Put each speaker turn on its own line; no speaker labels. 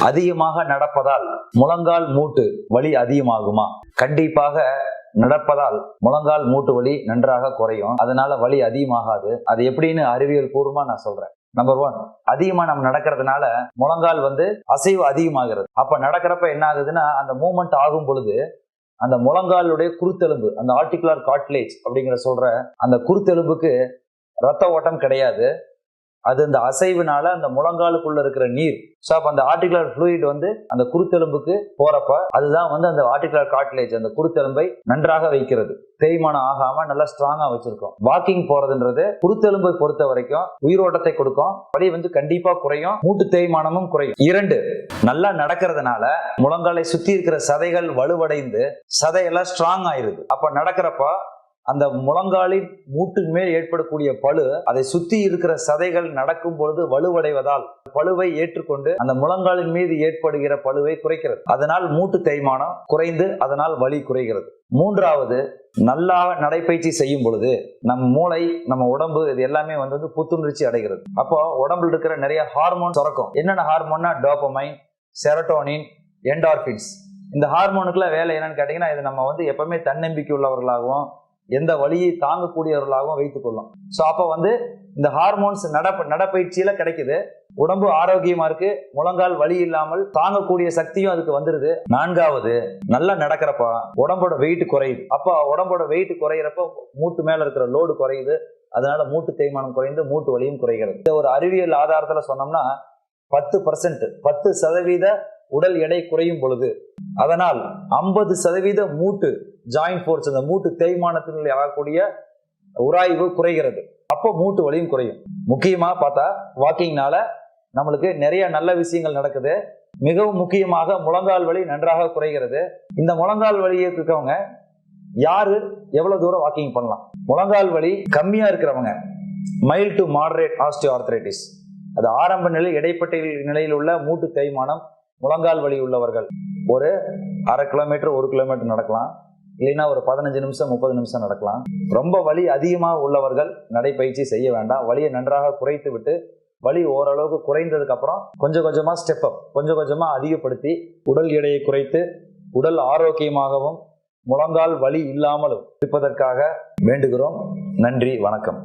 அதிகமாக நடப்பதால் முழங்கால் மூட்டு வலி அதிகமாகுமா? கண்டிப்பாக நடப்பதால் முழங்கால் மூட்டு வலி நன்றாக குறையும். அதனால வலி அதிகமாகாது. அது எப்படின்னு அறிவியல் பூர்வமா நான் சொல்றேன். நம்பர் ஒன் அதிகமா நம்ம நடக்கிறதுனால முழங்கால் வந்து அசைவு அதிகமாகிறது. அப்ப நடக்கிறப்ப என்ன ஆகுதுன்னா அந்த மூமெண்ட் ஆகும் பொழுது அந்த முழங்காலுடைய குருத்தெலும்பு அந்த ஆர்டிகுலர் காட்லேஜ் அப்படிங்கிற சொல்ற அந்த குருத்தெலும்புக்கு ரத்த ஓட்டம் கிடையாது. அது அந்த அசைவுனால அந்த முழங்காலுக்குள்ள இருக்கிற நீர். ஸோ அப்போ அந்த ஆர்டிகுலர் ஃப்ளூயிட் வந்து அந்த குருத்தெலும்புக்கு போறப்ப அதுதான் வந்து அந்த ஆர்டிகுலர் காட்லேஜ் அந்த குருத்தெலும்பை நன்றாக வைக்கிறது. தேய்மானம் ஆகாம நல்லா ஸ்ட்ராங்கா வச்சிருக்கோம். வாக்கிங் போறதுன்றது குருத்தெலும்பை பொறுத்த வரைக்கும் உயிரோட்டத்தை கொடுக்கும். வலி வந்து கண்டிப்பா குறையும். மூட்டு தேய்மானமும் குறையும். இரண்டு நல்லா நடக்கிறதுனால முழங்காலை சுத்தி இருக்கிற சதைகள் வலுவடைந்து சதையெல்லாம் ஸ்ட்ராங் ஆயிருது. அப்ப நடக்கிறப்ப அந்த முழங்காலின் மூட்டின் மேல் ஏற்படக்கூடிய பழு அதை சுத்தி இருக்கிற சதைகள் நடக்கும் பொழுது வலுவடைவதால் பழுவை ஏற்றுக்கொண்டு அந்த முழங்காலின் மீது ஏற்படுகிற பழுவை குறைக்கிறது. அதனால் மூட்டு தேய்மானம் குறைந்து அதனால் வலி குறைகிறது. மூன்றாவது நல்லா நடைப்பயிற்சி செய்யும் பொழுது நம் மூளை நம்ம உடம்பு இது எல்லாமே வந்து புத்துணர்ச்சி அடைகிறது. அப்போ உடம்புல இருக்கிற நிறைய ஹார்மோன் சுரக்கும். என்னென்ன ஹார்மோன்னா டோபமைன் செரட்டோனின் என்டார்பின்ஸ் இந்த ஹார்மோனுக்குள்ள வேலை என்னன்னு கேட்டீங்கன்னா இது நம்ம வந்து எப்பவுமே தன்னம்பிக்கை உள்ளவர்களாகவும் எந்த வழியை தாங்கக்கூடியவர்களாகவும் வைத்துக் கொள்ளும் ஸோ அப்போ வந்து இந்த ஹார்மோன்ஸ் நட நடப்பயிற்சியில கிடைக்குது. உடம்பு ஆரோக்கியமா இருக்கு. முழங்கால் வலி இல்லாமல் தாங்கக்கூடிய சக்தியும் அதுக்கு வந்துருது. நான்காவது நல்லா நடக்கிறப்ப உடம்போட வெயிட் குறையுது. அப்போ உடம்போட வெயிட் குறையிறப்ப மூட்டு மேல இருக்கிற லோடு குறையுது. அதனால மூட்டு தேய்மானம் குறைந்து மூட்டு வலியும் குறைகிறது. இந்த ஒரு அறிவியல் ஆதாரத்துல சொன்னோம்னா பத்து பர்சன்ட் பத்து சதவீத உடல் எடை குறையும் பொழுது. அதனால் ஐம்பது சதவீத மூட்டு ஜாயிண்ட் ஃபோர்ஸ் அந்த மூட்டு தேய்மானத்தினுடைய ஆகக்கூடிய உராய்வு குறைகிறது. அப்போ மூட்டு வலியும் குறையும். முக்கியமா பார்த்தா வாக்கிங்னால நம்மளுக்கு நிறைய நல்ல விஷயங்கள் நடக்குது. மிகவும் முக்கியமாக முழங்கால் வலி நன்றாக குறைகிறது. இந்த முழங்கால் வழியை இருக்கவங்க யாரு எவ்வளவு தூரம் வாக்கிங் பண்ணலாம்? முழங்கால் வலி கம்மியா இருக்கிறவங்க mild to moderate osteoarthritis அது ஆரம்ப நிலை இடைப்பட்ட நிலையில் உள்ள மூட்டு தேய்மானம் முழங்கால் வலி உள்ளவர்கள். ஒரு அரை கிலோமீட்டர் ஒரு கிலோமீட்டர் நடக்கலாம். இல்லைன்னா ஒரு பதினஞ்சு நிமிஷம் முப்பது நிமிஷம் நடக்கலாம். ரொம்ப வலி அதிகமாக உள்ளவர்கள் நடைப்பயிற்சி செய்ய வேண்டாம். வலியை நன்றாக குறைத்து விட்டு வலி ஓரளவுக்கு குறைந்ததுக்கு அப்புறம் கொஞ்சம் கொஞ்சமாக ஸ்டெப் அப் கொஞ்சம் கொஞ்சமாக அதிகப்படுத்தி உடல் எடையை குறைத்து உடல் ஆரோக்கியமாகவும் முழங்கால் வலி இல்லாமலும் இருப்பதற்காக வேண்டுகிறோம். நன்றி வணக்கம்.